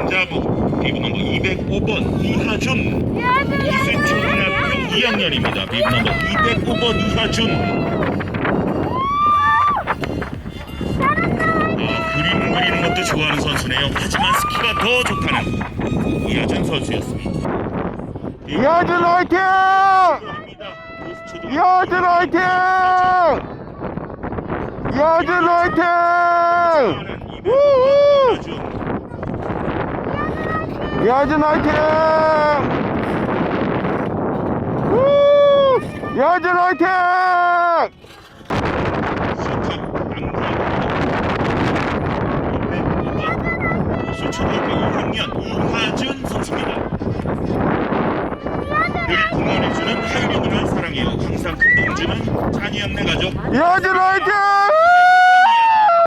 고등학교 2학년 남자부 비브 넘버 205번 이하준 이수초등학교 2학년입니다. 비브 넘버 205번 이하준 아, 그림 그리는 것도 좋아하는 선수네요. 하지만 스키가 더 좋다는 이하준 선수였습니다. 이하준 화이팅! 이하준 화이팅! 이하준 화이팅! 우후! 이하준 화이팅! 우! 이하준 화이팅! 초등학교 2학년 이하준 선수입니다. 늘 응원해주는 하율이 누나 사랑해요. 항상 큰 주는 찬이 형네 가족 이하준 화이팅!